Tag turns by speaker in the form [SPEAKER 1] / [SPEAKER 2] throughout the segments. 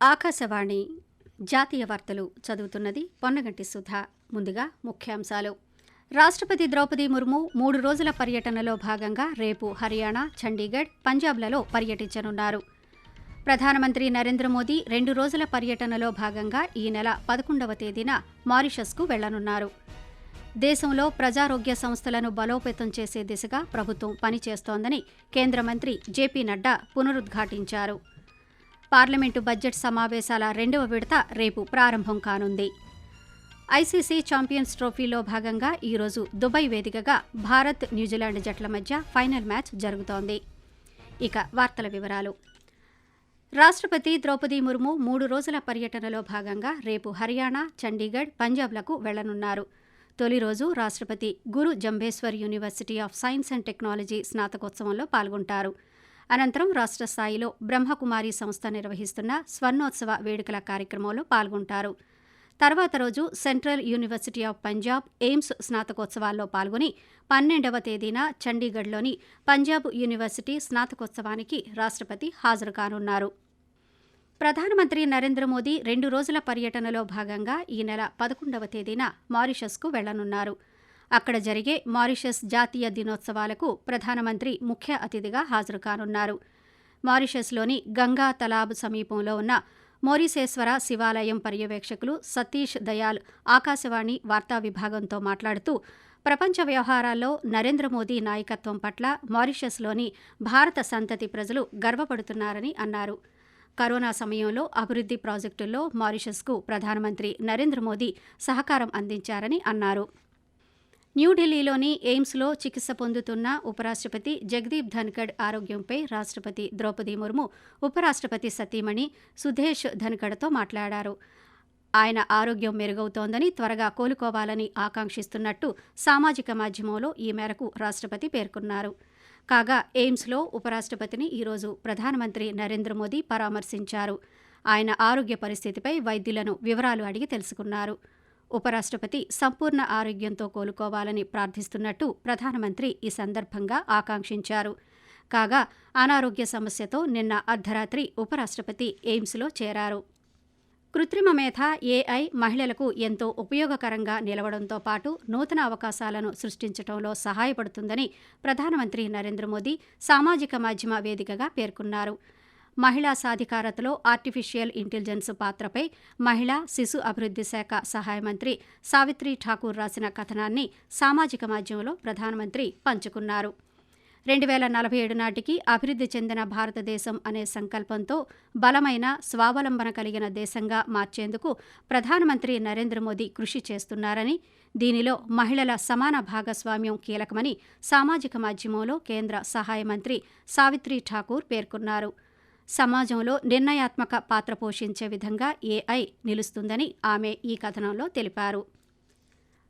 [SPEAKER 1] ఆకాశవాణి జాతీయ వార్తలు చదువుతున్నది పొన్నగంటి సుధా. ముందుగా ముఖ్యాంశాలు. రాష్ట్రపతి ద్రౌపది ముర్ము మూడు రోజుల పర్యటనలో భాగంగా రేపు హర్యానా చండీగఢ్ పంజాబ్లలో పర్యటించనున్నారు. ప్రధానమంత్రి నరేంద్ర మోదీ రెండు రోజుల పర్యటనలో భాగంగా ఈ నెల పదకొండవ తేదీన మారిషస్కు వెళ్ళనున్నారు. దేశంలో ప్రజారోగ్య సంస్థలను బలోపేతం చేసే దిశగా ప్రభుత్వం పనిచేస్తోందని కేంద్ర మంత్రి జేపీ నడ్డా పునరుద్ఘాటించారు. పార్లమెంటు బడ్జెట్ సమావేశాల రెండవ విడత రేపు ప్రారంభం కానుంది. ఐసీసీ ఛాంపియన్స్ ట్రోఫీలో భాగంగా ఈరోజు దుబాయ్ వేదికగా భారత్ న్యూజిలాండ్ జట్ల మధ్య ఫైనల్ మ్యాచ్ జరుగుతోంది. ఇక వార్తల వివరాలు. రాష్ట్రపతి ద్రౌపది ముర్ము మూడు రోజుల పర్యటనలో భాగంగా రేపు హర్యానా చండీగఢ్ పంజాబ్లకు వెళ్ళనున్నారు. తొలి రోజు రాష్ట్రపతి Guru Jambheshwar university of science and technology స్నాతకోత్సవంలో పాల్గొంటారు. అనంతరం రాష్ట్ర స్థాయిలో బ్రహ్మకుమారి సంస్థ నిర్వహిస్తున్న స్వర్ణోత్సవ వేడుకల కార్యక్రమంలో పాల్గొంటారు. తర్వాత రోజు central university of Punjab AIIMS స్నాతకోత్సవాల్లో పాల్గొని పన్నెండవ తేదీన చండీగఢ్లోని పంజాబ్ యూనివర్సిటీ స్నాతకోత్సవానికి రాష్ట్రపతి హాజరు కానున్నారు ప్రధానమంత్రి నరేంద్ర మోదీ రెండు రోజుల పర్యటనలో భాగంగా ఈ నెల పదకొండవ తేదీన మారిషస్కు వెళ్ళనున్నారు. అక్కడ జరిగే మారిషస్ జాతీయ దినోత్సవాలకు ప్రధానమంత్రి ముఖ్య అతిథిగా హాజరు కానున్నారు మారిషస్లోని గంగా తలాబ్ సమీపంలో ఉన్న మోరిసేశ్వర శివాలయం పర్యవేక్షకులు సతీష్ దయాల్ ఆకాశవాణి వార్తా విభాగంతో మాట్లాడుతూ ప్రపంచ వ్యవహారాల్లో నరేంద్ర మోదీ నాయకత్వం పట్ల మారిషస్లోని భారత సంతతి ప్రజలు గర్వపడుతున్నారని అన్నారు. కరోనా సమయంలో అభివృద్ధి ప్రాజెక్టుల్లో మారిషస్కు ప్రధానమంత్రి నరేంద్ర మోదీ సహకారం అందించారని అన్నారు. న్యూఢిల్లీలోని ఎయిమ్స్లో చికిత్స పొందుతున్న ఉపరాష్ట్రపతి జగదీప్ ధన్కడ్ ఆరోగ్యంపై రాష్ట్రపతి ద్రౌపది ముర్ము ఉపరాష్ట్రపతి సతీమణి సుధేష్ ధన్కడ్తో మాట్లాడారు. ఆయన ఆరోగ్యం మెరుగవుతోందని త్వరగా కోలుకోవాలని ఆకాంక్షిస్తున్నట్టు సామాజిక మాధ్యమంలో ఈ మేరకు రాష్ట్రపతి పేర్కొన్నారు. కాగా ఎయిమ్స్లో ఉపరాష్ట్రపతిని ఈరోజు ప్రధానమంత్రి నరేంద్ర మోదీ పరామర్శించారు. ఆయన ఆరోగ్య పరిస్థితిపై వైద్యులను వివరాలు అడిగి తెలుసుకున్నారు. ఉపరాష్ట్రపతి సంపూర్ణ ఆరోగ్యంతో కోలుకోవాలని ప్రార్థిస్తున్నట్టు ప్రధానమంత్రి ఈ సందర్భంగా ఆకాంక్షించారు. కాగా అనారోగ్య సమస్యతో నిన్న అర్ధరాత్రి ఉపరాష్ట్రపతి ఎయిమ్స్లో చేరారు. కృత్రిమ మేధ ఏఐ మహిళలకు ఎంతో ఉపయోగకరంగా నిలవడంతో పాటు నూతన అవకాశాలను సృష్టించడంలో సహాయపడుతుందని ప్రధానమంత్రి నరేంద్ర మోదీ సామాజిక మాధ్యమ వేదికగా పేర్కొన్నారు. మహిళా సాధికారతలో ఆర్టిఫిషియల్ ఇంటెలిజెన్స్ పాత్రపై మహిళా శిశు అభివృద్ధి శాఖ సహాయ మంత్రి సావిత్రి ఠాకూర్ రాసిన కథనాన్ని సామాజిక మాధ్యమంలో ప్రధానమంత్రి పంచుకున్నారు. రెండు వేల నలభై ఏడు నాటికి అభివృద్ధి చెందిన భారతదేశం అనే సంకల్పంతో బలమైన స్వావలంబన కలిగిన దేశంగా మార్చేందుకు ప్రధానమంత్రి నరేంద్ర మోదీ కృషి చేస్తున్నారని దీనిలో మహిళల సమాన భాగస్వామ్యం కీలకమని సామాజిక మాధ్యమంలో కేంద్ర సహాయ మంత్రి సావిత్రి ఠాకూర్ పేర్కొన్నారు. సమాజంలో నిర్ణయాత్మక పాత్ర పోషించే విధంగా ఏఐ నిలుస్తుందని ఆమె ఈ కథనంలో తెలిపారు.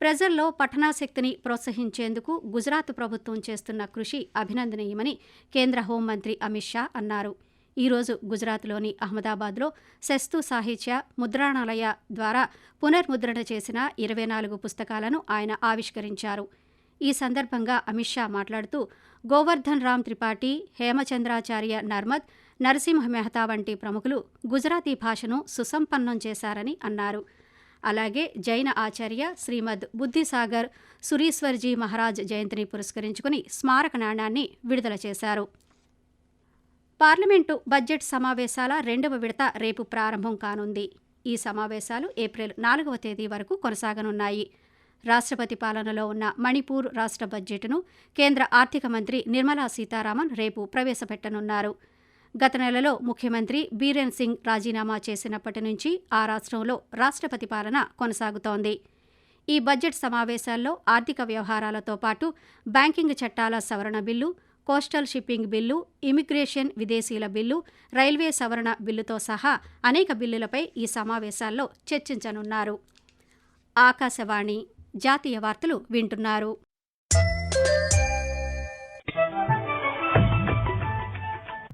[SPEAKER 1] ప్రజల్లో పఠనాశక్తిని ప్రోత్సహించేందుకు గుజరాత్ ప్రభుత్వం చేస్తున్న కృషి అభినందనీయమని కేంద్ర హోంమంత్రి అమిత్ షా అన్నారు. ఈరోజు గుజరాత్లోని అహ్మదాబాద్లో శస్తు సాహిత్య ముద్రణాలయ ద్వారా పునర్ముద్రణ చేసిన ఇరవై నాలుగు పుస్తకాలను ఆయన ఆవిష్కరించారు. ఈ సందర్భంగా అమిత్ షా మాట్లాడుతూ గోవర్ధన్ రామ్ త్రిపాఠి హేమచంద్రాచార్య నర్మద్ నరసింహ మెహతా వంటి ప్రముఖులు గుజరాతీ భాషను సుసంపన్నం చేశారని అన్నారు. అలాగే జైన ఆచార్య శ్రీమద్ బుద్ధిసాగర్ సురీశ్వర్జీ మహారాజ్ జయంతిని పురస్కరించుకుని స్మారక నాణాన్ని విడుదల చేశారు. పార్లమెంటు బడ్జెట్ సమావేశాల రెండవ విడత రేపు ప్రారంభం కానుంది. ఈ సమావేశాలు ఏప్రిల్ నాలుగవ తేదీ వరకు కొనసాగనున్నాయి. రాష్ట్రపతి పాలనలో ఉన్న మణిపూర్ రాష్ట్ర బడ్జెట్ను కేంద్ర ఆర్థిక మంత్రి నిర్మలా సీతారామన్ రేపు ప్రవేశపెట్టనున్నారు. గత నెలలో ముఖ్యమంత్రి బీరేన్ సింగ్ రాజీనామా చేసినప్పటి నుంచి ఆ రాష్ట్రంలో రాష్ట్రపతి పాలన కొనసాగుతోంది. ఈ బడ్జెట్ సమావేశాల్లో ఆర్థిక వ్యవహారాలతో పాటు బ్యాంకింగ్ చట్టాల సవరణ bill coastal shipping bill immigration విదేశీల bill railway సవరణ బిల్లుతో సహా అనేక బిల్లులపై ఈ సమావేశాల్లో చర్చించనున్నారు. ఆకాశవాణి జాతీయ వార్తలు వింటున్నారు.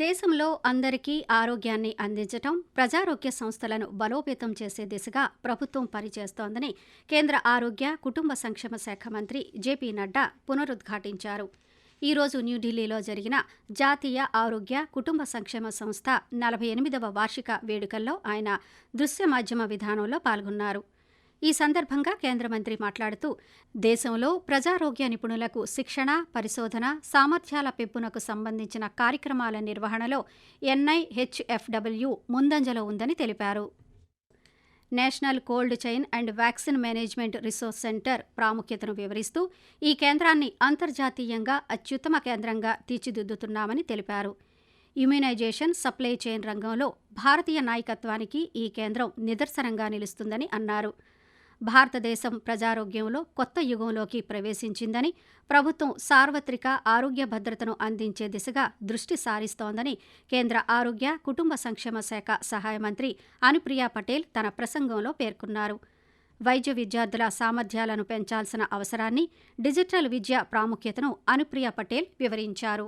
[SPEAKER 1] దేశంలో అందరికీ ఆరోగ్యాన్ని అందించటం ప్రజారోగ్య సంస్థలను బలోపేతం చేసే దిశగా ప్రభుత్వం పనిచేస్తోందని కేంద్ర ఆరోగ్య కుటుంబ సంక్షేమ శాఖ మంత్రి జేపీ నడ్డా పునరుద్ఘాటించారు. ఈరోజు న్యూఢిల్లీలో జరిగిన జాతీయ ఆరోగ్య కుటుంబ సంక్షేమ సంస్థ నలభై ఎనిమిదవ వార్షిక వేడుకల్లో ఆయన దృశ్య మాధ్యమ విధానంలో పాల్గొన్నారు. ఈ సందర్భంగా కేంద్ర మంత్రి మాట్లాడుతూ దేశంలో ప్రజారోగ్య నిపుణులకు శిక్షణ పరిశోధన సామర్థ్యాల పెంపునకు సంబంధించిన కార్యక్రమాల నిర్వహణలో ఎన్ఐహెచ్ఎఫ్డబ్ల్యూ ముందంజలో ఉందని తెలిపారు. National cold chain and vaccine management resource centre ప్రాముఖ్యతను వివరిస్తూ ఈ కేంద్రాన్ని అంతర్జాతీయంగా అత్యుత్తమ కేంద్రంగా తీర్చిదిద్దుతున్నామని తెలిపారు. ఇమ్యునైజేషన్ సప్లై చైన్ రంగంలో భారతీయ నాయకత్వానికి ఈ కేంద్రం నిదర్శనంగా నిలుస్తుందని అన్నారు. భారతదేశం ప్రజారోగ్యంలో కొత్త యుగంలోకి ప్రవేశించిందని ప్రభుత్వం సార్వత్రిక ఆరోగ్య భద్రతను అందించే దిశగా దృష్టి సారిస్తోందని కేంద్ర ఆరోగ్య కుటుంబ సంక్షేమ శాఖ సహాయ మంత్రి అనుప్రియా పటేల్ తన ప్రసంగంలో పేర్కొన్నారు. వైద్య విద్యార్థుల సామర్థ్యాలను పెంచాల్సిన అవసరాన్ని డిజిటల్ విద్య ప్రాముఖ్యతను అనుప్రియా పటేల్ వివరించారు.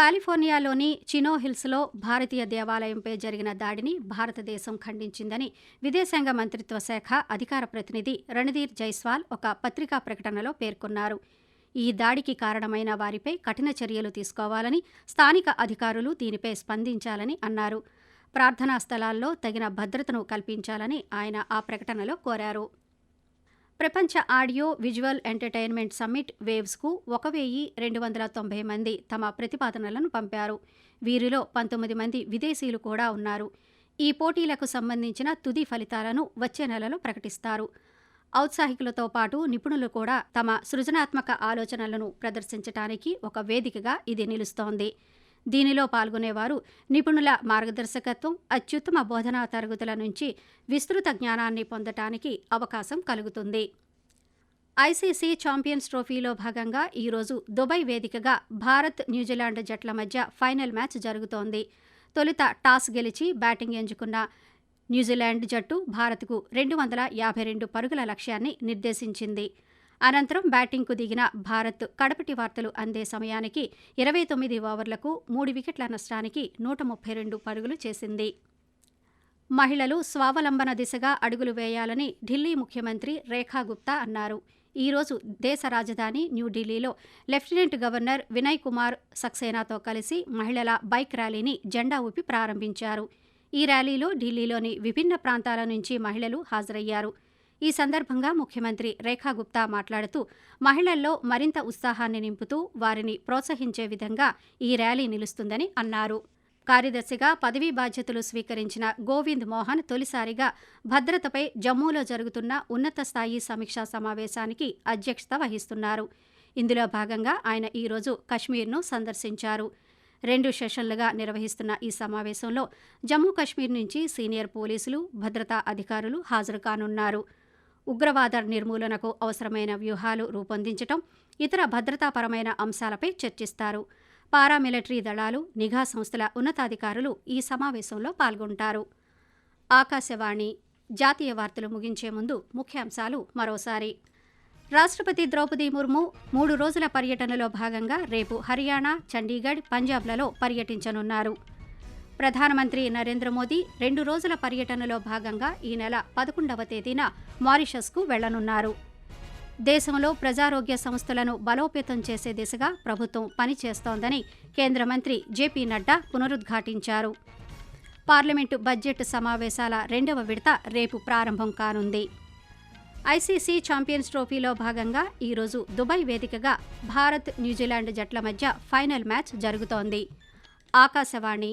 [SPEAKER 1] కాలిఫోర్నియాలోని చినో హిల్స్లో భారతీయ దేవాలయంపై జరిగిన దాడిని భారతదేశం ఖండించిందని విదేశాంగ మంత్రిత్వ శాఖ అధికార ప్రతినిధి రణధీర్ జైస్వాల్ ఒక పత్రికా ప్రకటనలో పేర్కొన్నారు. ఈ దాడికి కారణమైన వారిపై కఠిన చర్యలు తీసుకోవాలని స్థానిక అధికారులు దీనిపై స్పందించాలని అన్నారు. ప్రార్థనా స్థలాల్లో తగిన భద్రతను కల్పించాలని ఆయన ఆ ప్రకటనలో కోరారు. ప్రపంచ ఆడియో విజువల్ ఎంటర్టైన్మెంట్ సమ్మిట్ వేవ్స్కు ఒక వెయ్యి రెండు వందల తొంభై మంది తమ ప్రతిపాదనలను పంపారు. వీరిలో పంతొమ్మిది మంది విదేశీయులు కూడా ఉన్నారు. ఈ పోటీలకు సంబంధించిన తుది ఫలితాలను వచ్చే నెలలో ప్రకటిస్తారు. ఔత్సాహికులతో పాటు నిపుణులు కూడా తమ సృజనాత్మక ఆలోచనలను ప్రదర్శించడానికి ఒక వేదికగా ఇది నిలుస్తోంది. దీనిలో పాల్గొనేవారు నిపుణుల మార్గదర్శకత్వం అత్యుత్తమ బోధనా తరగతుల నుంచి విస్తృత జ్ఞానాన్ని పొందటానికి అవకాశం కలుగుతుంది. ఐసీసీ ఛాంపియన్స్ ట్రోఫీలో భాగంగా ఈరోజు దుబాయ్ వేదికగా భారత్ న్యూజిలాండ్ జట్ల మధ్య ఫైనల్ మ్యాచ్ జరుగుతోంది. తొలుత టాస్ గెలిచి బ్యాటింగ్ ఎంచుకున్న న్యూజిలాండ్ జట్టు భారత్కు రెండు వందల యాభై రెండు పరుగుల లక్ష్యాన్ని నిర్దేశించింది. అనంతరం బ్యాటింగ్కు దిగిన భారత్ కడపటి వార్తలు అందే సమయానికి ఇరవై తొమ్మిది ఓవర్లకు మూడు వికెట్ల నష్టానికి నూట ముప్పై రెండు పరుగులు చేసింది. మహిళలు స్వావలంబన దిశగా అడుగులు వేయాలని ఢిల్లీ ముఖ్యమంత్రి రేఖా గుప్తా అన్నారు. ఈ రోజు దేశ రాజధాని న్యూఢిల్లీలో లెఫ్టినెంట్ గవర్నర్ వినయ్ కుమార్ సక్సేనాతో కలిసి మహిళల బైక్ ర్యాలీని జెండా ఊపి ప్రారంభించారు. ఈ ర్యాలీలో ఢిల్లీలోని విభిన్న ప్రాంతాల నుంచి మహిళలు హాజరయ్యారు. ఈ సందర్భంగా ముఖ్యమంత్రి రేఖా గుప్తా మాట్లాడుతూ మహిళల్లో మరింత ఉత్సాహాన్ని నింపుతూ వారిని ప్రోత్సహించే విధంగా ఈ ర్యాలీ నిలుస్తుందని అన్నారు. కార్యదర్శిగా పదవీ బాధ్యతలు స్వీకరించిన గోవింద్ మోహన్ తొలిసారిగా భద్రతపై జమ్మూలో జరుగుతున్న ఉన్నత స్థాయి సమీక్షా సమావేశానికి అధ్యక్షత వహిస్తున్నారు. ఇందులో భాగంగా ఆయన ఈరోజు కశ్మీర్ను సందర్శించారు. రెండు సెషన్లుగా నిర్వహిస్తున్న ఈ సమావేశంలో జమ్మూ కశ్మీర్ నుంచి సీనియర్ పోలీసులు భద్రతా అధికారులు హాజరు కానున్నారు. ఉగ్రవాద నిర్మూలనకు అవసరమైన వ్యూహాలు రూపొందించటం ఇతర భద్రతాపరమైన అంశాలపై చర్చిస్తారు. పారామిలిటరీ దళాలు నిఘా సంస్థల ఉన్నతాధికారులు ఈ సమావేశంలో పాల్గొంటారు. ఆకాశవాణి జాతీయ వార్తలు ముగించే ముందు ముఖ్యాంశాలు మరోసారి. రాష్ట్రపతి ద్రౌపది ముర్ము మూడు రోజుల పర్యటనలో భాగంగా రేపు హర్యానా చండీగఢ్ పంజాబ్లలో పర్యటించనున్నారు. ప్రధానమంత్రి నరేంద్ర మోదీ రెండు రోజుల పర్యటనలో భాగంగా ఈ నెల పదకొండవ తేదీన మారిషస్కు వెళ్ళనున్నారు. దేశంలో ప్రజారోగ్య సంస్థలను బలోపేతం చేసే దిశగా ప్రభుత్వం పనిచేస్తోందని కేంద్ర మంత్రి జేపీ నడ్డా పునరుద్ఘాటించారు. పార్లమెంటు బడ్జెట్ సమావేశాల రెండవ విడత రేపు ప్రారంభం కానుంది. ఐసీసీ ఛాంపియన్స్ ట్రోఫీలో భాగంగా ఈరోజు దుబాయ్ వేదికగా భారత్ న్యూజిలాండ్ జట్ల మధ్య ఫైనల్ మ్యాచ్ జరుగుతోంది. ఆకాశవాణి